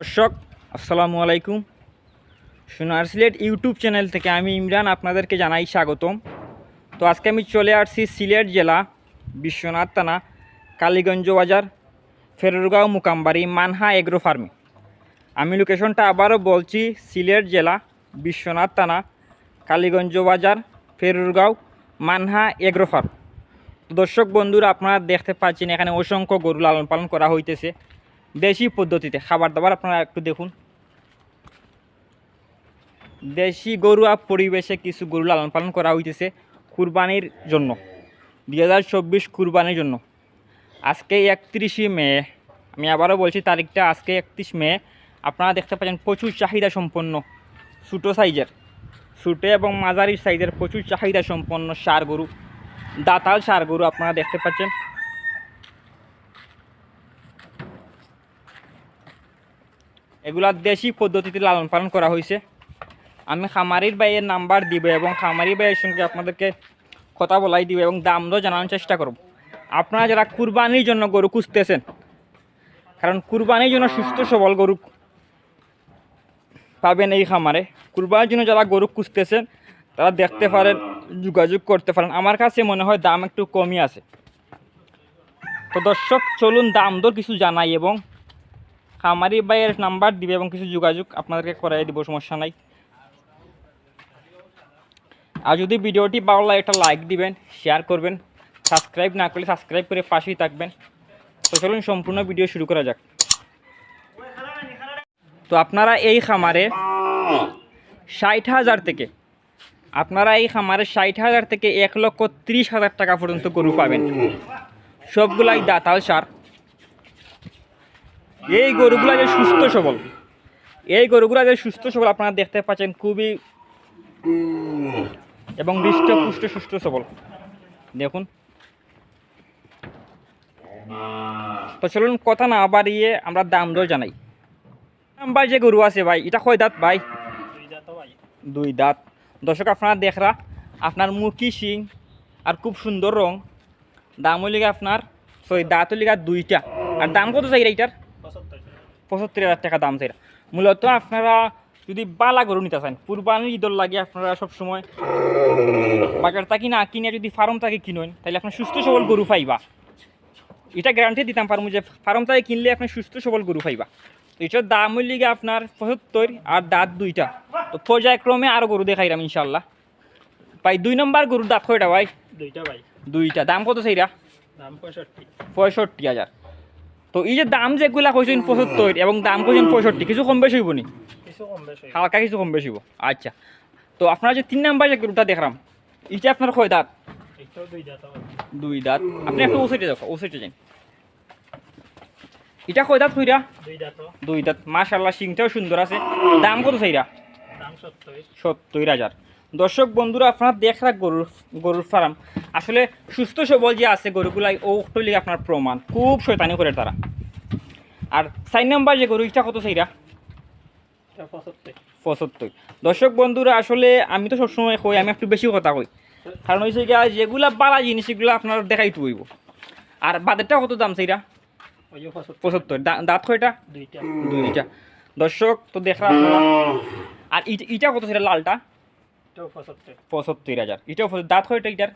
দর্শক, আসসালামু আলাইকুম। সোনার সিলেট ইউটিউব চ্যানেল থেকে আমি ইমরান আপনাদেরকে জানাই স্বাগতম। তো আজকে আমি চলে আসছি সিলেট জেলা, বিশ্বনাথ থানা, কালীগঞ্জ বাজার, ফেরুরগাঁও মুকামবাড়ি, মানহা এগ্রো ফার্মে। আমি লোকেশনটা আবারও বলছি, সিলেট জেলা, বিশ্বনাথ থানা, কালীগঞ্জ বাজার, ফেরুরগাঁও, মানহা এগ্রো ফার্ম। দর্শক বন্ধুরা, আপনারা দেখতে পাচ্ছেন এখানে অসংখ্য গরু লালন পালন করা হইতেছে। দেশি পদ্ধতিতে, খাবার দাবার আপনারা একটু দেখুন। দেশি গরুয়া পরিবেশে কিছু গরু লালন পালন করা হইতেছে কুরবানির জন্য, দুই হাজার চব্বিশ কুরবানির জন্য। আজকে একত্রিশে মে, আমি আবারও বলছি তারিখটা, আজকে একত্রিশ মে, আপনারা দেখতে পাচ্ছেন প্রচুর চাহিদা সম্পন্ন, ছোটো সাইজের, ছোটো এবং মাঝারি সাইজের প্রচুর চাহিদা সম্পন্ন সার গরু, দাতাল সার গরু আপনারা দেখতে পাচ্ছেন। এগুলা দেশি পদ্ধতিতে লালন পালন করা হয়েছে। আমি খামারির ভাইয়ের নাম্বার দিব এবং খামারি ভাইয়ের সঙ্গে আপনাদেরকে কথা বলাই দিব এবং দাম দর জানানোর চেষ্টা করব। আপনারা যারা কুরবানির জন্য গরু খুঁজতেছেন, কারণ কুরবানির জন্য সুস্থ সবল গরু পাবেন এই খামারে। কুরবানির জন্য যারা গরু খুঁজতেছেন, তারা দেখতে পারেন, যোগাযোগ করতে পারেন। আমার কাছে মনে হয় দাম একটু কমই আছে। তো দর্শক, চলুন দাম দর কিছু জানাই এবং খামারি ভাইয়ের নাম্বার দিবে এবং কিছু যোগাযোগ আপনাদেরকে করাই দিব, সমস্যা নাই। আর যদি ভিডিওটি ভালো লাগে একটা লাইক দিবেন শেয়ার করবেন সাবস্ক্রাইব না করলে সাবস্ক্রাইব করে পাশেই থাকবেন। তো চলুন সম্পূর্ণ ভিডিও শুরু করা যাক। তো আপনারা এই খামারে ষাট হাজার থেকে, আপনারা এই খামারে ষাট হাজার থেকে এক লক্ষ ত্রিশ হাজার টাকা পর্যন্ত গরু পাবেন। সবগুলাই দাতাল সার। এই গরুগুলা যে সুস্থ সবল। এই গরুগুলা যে সুস্থ সবল, আপনারা দেখতে পাচ্ছেন খুবই এবং হৃষ্ট পুষ্ট সুস্থ সবল। দেখুন। তো চলুন কথা না বাড়িয়ে আমরা দাম দর জানাই। নাম্বার যে গরু আছে ভাই, এটা কয় দাঁত ভাই? দুই দাঁত। দর্শক, আপনারা দেখরা, আপনার মুখি শিং আর খুব সুন্দর রং। দাম হইলে আপনার, সরি, দাঁত হইলে দুইটা। আর দাম কত চাই এইটার পঁচাত্তর হাজার টাকা দাম চাই মূলত আপনারা যদি বালা গরু নিতে চান কুরবানির ঈদর লাগে আপনারা সবসময় বাজার থাকি না কিনে যদি ফার্ম থেকে কিনেন তাহলে আপনার সুস্থ সবল গরু পাইবা। এটা গ্যারান্টি দিতাম পারব যে ফার্ম থেকে কিনলে আপনি সুস্থ সবল গরু পাইবা। তো এটার দাম হইলে গিয়ে আপনার পঁচাত্তর আর দাঁত দুইটা। তো পর্যায়ক্রমে আরও গরু দেখাইলাম ইনশাল্লাহ ভাই দুই নম্বর গরুর দাঁত কয়টা ভাই? দুইটা ভাই। দুইটা। দাম কত সেইরা দাম পঁয়ষট্টি। পঁয়ষট্টি হাজার। তো এই যে দাম যেগুলা কইছেন পঁচাত্তর এবং দাম কইছেন পঁয়ষট্টি কিছু কম বেশি হইব নি? কিছু কম বেশ হইব। হালকা কিছু কম বেশি হইব। আচ্ছা। তো আপনারা যে তিন নাম্বার যে গরুটা দেখলাম এটা আপনার কয় দাঁত? দুই দাঁত আপনি একটু ওসাইটে দেখো ওসাইটে যান এটা কয় দাঁত তো দুই দাঁত। মাশাল্লাহ সিংটাও সুন্দর আছে। দাম কত চাইরা? সত্তর হাজার। দর্শক বন্ধুরা আপনারা দেখরা গরুর গরুর ফার্ম। আসলে সুস্থ সবল যে আছে গরুগুলাই ও লিগে আপনার প্রমাণ। খুব শয়তানি করে তারা। আর চার নাম্বার যে গরু এটা কত এটা পঁচাত্তর। দর্শক বন্ধুরা আসলে আমি তো সবসময় কই আমি একটু বেশি কথা কই। কারণ হয়েছে গিয়া যেগুলা বালা জিনিস এগুলো আপনার দেখাইতে হইব। আর বাদেরটা কত দাম যে পঁচাত্তর। দাঁত কয়টা? দুইটা। দুইটা। দর্শক তো দেখা আপনারা আর ইট- কত সেটা লালটা? পঁচাত্তর। হাজার। এটাও। দাঁত কয়টা এটার?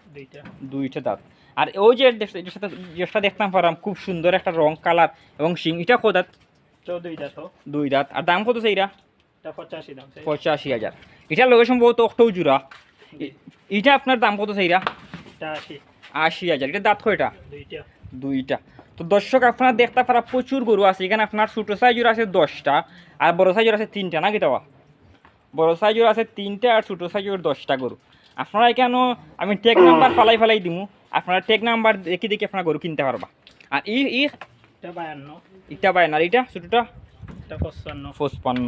দুইটা। দাঁত। আর ওই যে এটার সাথে যেটা দেখতাম পারাম খুব সুন্দর একটা রং কালার এবং শিং। এটা দাঁত? তো দুই দাঁত আর দাম কত এটা পঁচাশি হাজার। এটার লোকেশন সম্ভবত অক্টো জুড়া। এটা আপনার দাম কত এটা আশি। হাজার। এটা দাঁত কয়টা? দুইটা। দুইটা। তো দর্শক আপনারা দেখতে পারা প্রচুর গরু আছে। এখানে আপনার ছোটো সাইজের আছে দশটা আর বড় সাইজের আছে তিনটা। নাকি দেওয়া বড় সাইজের আছে তিনটা আর ছোটো সাইজের দশটা গরু। আপনারা কেন আমি টেক নাম্বার ফালাই ফালাই দিমু? আপনারা টেক নাম্বার দেখে দেখে আপনারা গরু কিনতে পারবা। আর ই বায়ান্ন। ইটা পায় আর এটা ছোটোটা? পঁচপান্ন।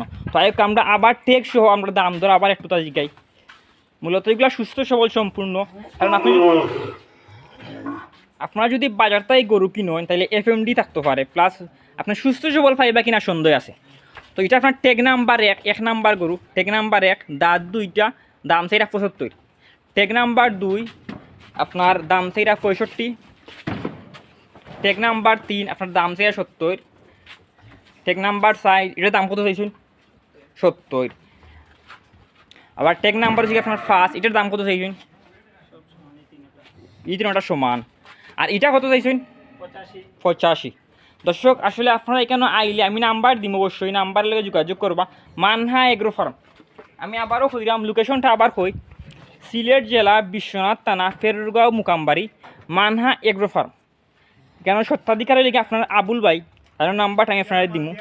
এক আমরা আবার টেক সহ আমরা দাম দর আবার একটু তা জিগাই। মূলত এগুলো সুস্থ সবল সম্পূর্ণ। কারণ আপনি আপনারা যদি বাজার তাই গরু কিনেন তাহলে এফ এম ডি থাকতে পারে। প্লাস আপনার সুস্থ সবল পাইবা কিনা সন্দেহ আছে। তো এটা আপনার টেক নাম্বার এক এক নাম্বার গরু। টেক নাম্বার এক দাঁত দুইটা দাম সেইটা পঁচাত্তর। টেক নাম্বার দুই আপনার দাম সেইটা পঁয়ষট্টি। টেক নাম্বার তিন আপনার দাম সেইটা সত্তর। টেক নাম্বার সাইজ এটার দাম কত চাইছেন? সত্তর। আবার টেক নাম্বার হচ্ছে আপনার ফার্স্ট এটার দাম কত চাইছেন? এই তিনটা সমান। আর এটা কত চাইছেন? পঁচাশি। পঁচাশি। দর্শক, আসলে আপনারা এখানে আইলে আমি নাম্বার দিব অবশ্যই নাম্বার লেগে যোগাযোগ করবা। মানহা এগ্রো ফার্ম আমি আবারও কইরাম লোকেশনটা আবার কই। সিলেট জেলা বিশ্বনাথ থানা, ফেরুরগাঁও, মুকামবাড়ি, মানহা এগ্রো ফার্ম কেন সত্ত্বাধিকারের লেগে আপনার আবুল ভাই, তার নাম্বারটা আমি আপনারা দিমু।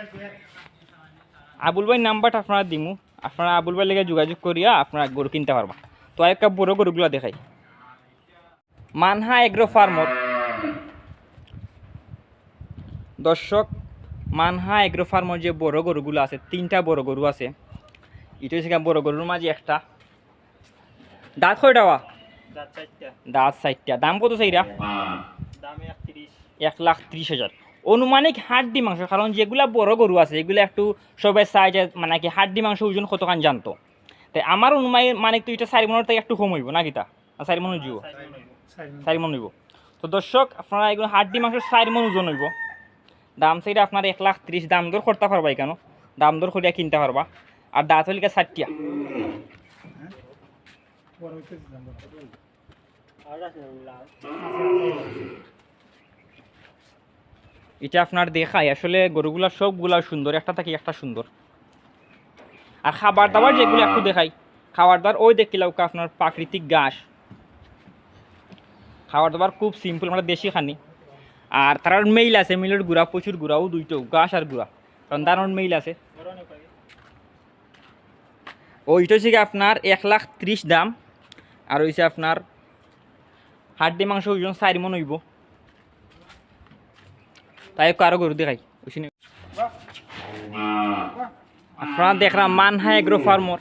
আবুল ভাই নাম্বারটা আপনারা দিমু। আপনারা আবুল ভাই লেগে যোগাযোগ করিয়া আপনারা গরু কিনতে পারবা। তো একটা বড় গরুগুলো দেখাই। মানহা এগ্রো ফার্মর দর্শক মানহা এগ্রো ফার্মের যে বড় গরুগুলো আছে তিনটা বড় গরু আছে। এটা হচ্ছে বড় গরুর মাঝে একটা। দাঁত কয়টা ওয়া? দাঁত সাইডটা দাম কত একত্রিশ এক লাখ ত্রিশ হাজার। অনুমানিক হাড্ডি মাংস কারণ যেগুলা বড় গরু আছে এগুলো একটু সবাই সাইজে মানে কি হাড্ডি মাংস ওজন কতখান জানতো। তাই আমার অনুমান মানে তো এটা চারি মনের থেকে একটু কম হইব না কিতা চারি মন হইব। চারি মন হইব। তো দর্শক আপনারা এগুলো হাড্ডি মাংস চারি মন ওজন হইব। দাম সেইটা আপনার এক লাখ ত্রিশ দাম দর করতে পারবা কেন দাম দর করিয়া কিনতে পারবা আর দাঁত হলিকা আর এটা আপনার দেখায় আসলে গরুগুলা সবগুলা সুন্দর একটা থাকি একটা সুন্দর আর খাবার দাবার যেগুলো একটু দেখাই। খাবার দাবার ওই দেখিলাম আপনার প্রাকৃতিক ঘাস। খাবার দাবার খুব সিম্পল আমরা দেশি খানি। আর তার মেইল আছে মিলের গুড়া, প্রচুর গুড়াও দুইটাও ঘাস আর গুড়া। কারণ দারুণ মেইল আছে। ওইটা হচ্ছে আপনার এক লাখ ত্রিশ দাম, আর হইছে আপনার হাড্ডি মাংস ওজন চারি মন হইব। তাই কারও গরু দেখাই ওইখানে আপনারা দেখলাম মানহা এগ্রো ফার্মর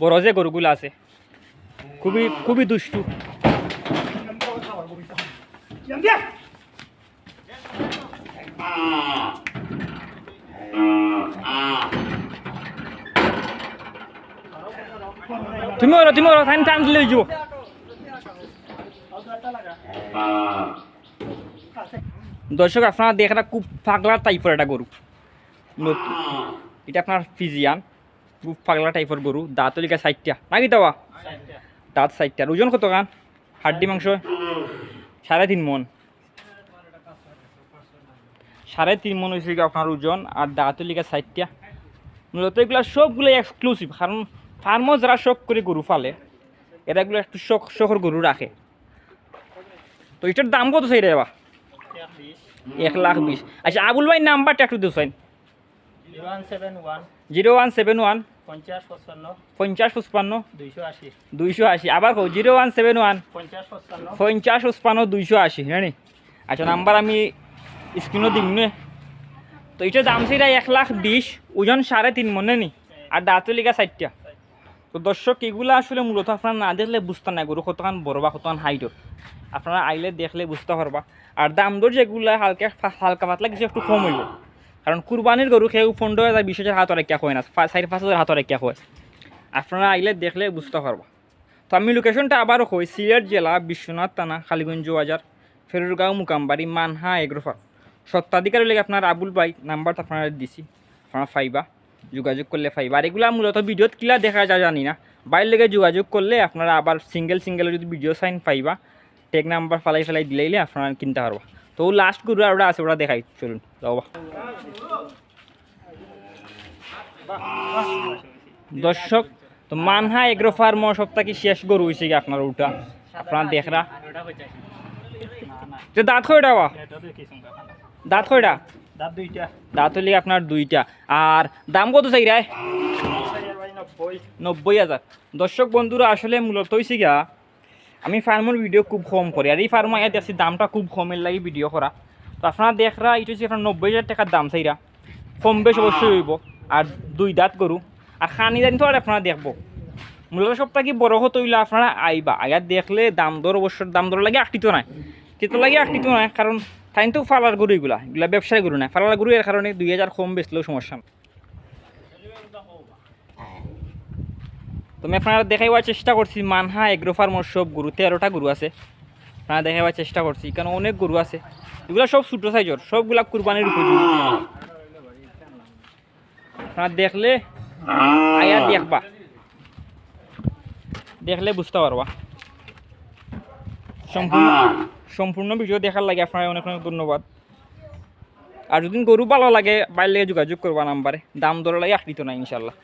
বড় যে গরুগুলো আছে। খুবই খুবই দুষ্টু। তুমি ওরা তুমি ওরা টাইম টাইম দিলে যাব দর্শক আপনারা দেখরা খুব পাগলা টাইপের একটা গরু। নতুন এটা আপনার ফিজিয়ান খুব পাগলা টাইপের গরু। দাঁতলিকা সাইটটা নাকি দেওয়া দাঁত সাইটটা ওজন কত গান হাড্ডি মাংস? সাড়ে তিন মন। সাড়ে তিন মন হয়েছে আপনার ওজন আর দাঁতলিকা সাইটটা মূলত এগুলো সবগুলো এক্সক্লুসিভ কারণ ফার্মও যারা শখ করে গরু ফালে এরা এগুলো একটু শখ শখর গরু রাখে। তো এটার দাম কত সেই রে বাবা? এক লাখ বিশ। আচ্ছা আবুল ভাই নাম্বারটা একটু দিচ্ছেন জিরো ওয়ান সেভেন ওয়ান পঞ্চাশ পঁচপান্ন দুইশো আশি। আবার কো জিরো ওয়ান সেভেন ওয়ান পঞ্চাশ পঁচপান্ন। দুইশো আশি। জানি আচ্ছা নাম্বার আমি স্ক্রিনও দিম নে তো এটার দাম সেটা এক লাখ বিশ, ওজন সাড়ে তিন মনে নি আর দাঁতলিকা চারটা তো দর্শক এগুলো আসলে মূলত আপনারা না দেখলে বুঝতে না গরু কতখান বড় বা কতখান হাইটর আপনারা আইলে দেখলে বুঝতে পারবা আর দাম দর যেগুলো হালকা হালকা পাতলা কিছু একটু কম হইব। কারণ কুরবানির গরু খেয়ে পনেরো হাজার বিশ হাজার হাত রেখা হয় না চারি পাঁচ হাজার হাত রেখা হয় আপনারা আইলে দেখলে বুঝতে পারবা তো আমি লোকেশনটা আবারও কই সিলেট জেলা, বিশ্বনাথ থানা কালীগঞ্জ বাজার ফেরুরগাঁও মুকামবাড়ি মানহা এগ্রোফা সত্ত্বাধিকারী লেগে আপনার আবুল ভাই নাম্বারটা আপনারা দিছি, আপনারা ফাইবা, যোগাযোগ করলে ফাইবা। আর এগুলো মূলত ভিডিওত কিলা দেখা যায়, জানি না। বাইরের লেগে যোগাযোগ করলে আপনারা আবার সিঙ্গেল সিঙ্গেল যদি ভিডিও সাইন পাইবা টেক নাম্বার ফালাই ফেলাই দিলেইলে আপনারা কিনতে পারবা। তো লাস্ট গরু আর ওটা আছে ওটা দেখাই, চলুন যাওয়া দর্শক, তো মানহা এগ্রো ফার্ম সপ্তাহে শেষ গরু হয়েছে কি আপনার ওটা। আপনারা দেখরা। দাঁত সংখ্যা দাঁত কয়টা? দাঁত দুইটা। দাঁত হলে আপনার দুইটা। আর দাম কত চাই রায় নব্বই। হাজার। দর্শক বন্ধুরা আসলে মূলত হয়েছে গিয়া আমি ফার্মের ভিডিও খুব কম করি। আর এই ফার্মে আগে দেখছি দামটা খুব কমের লাগে ভিডিও করা। তো আপনারা দেখরা এটা হচ্ছে আপনার নব্বই হাজার টাকার দাম চাইরা। কম বেশ অবশ্যই হইব। আর দুই দাঁত গরু। আর খানি দানি তো আর আপনারা দেখব। মূলত সপ্তাহ কি বড় হতে হইলে আপনারা আইবা। আয়ার দেখলে দাম দর অবশ্য দাম দর লাগে আটটিত নাই। কিন্তু লাগে আটটিত নাই কারণ তাই তো ফালার গরু এগুলা এগুলা ব্যবসায়ী গরু না। ফালার গরু এর কারণে দুই হাজার কম বেচলেও সমস্যা তুমি আপনারা দেখাইবার চেষ্টা করছি, মানহা এগ্রো ফার্মর সব গরু, তেরোটা গরু আছে। আপনারা দেখাইবার চেষ্টা করছি কারণ অনেক গরু আছে। এগুলো সব ছোটো সাইজর সবগুলা কুরবানির উপযোগী। আপনারা দেখলে আয়া দেখবা। দেখলে বুঝতে পারবা। সম্পূর্ণ সম্পূর্ণ ভিডিও দেখার লাগে আপনার অনেক অনেক ধন্যবাদ। আর যদি গরু ভালো লাগে, বাইরে যোগাযোগ করবা নাম্বারে। দাম দরে লাগে আকৃত না ইনশাল্লাহ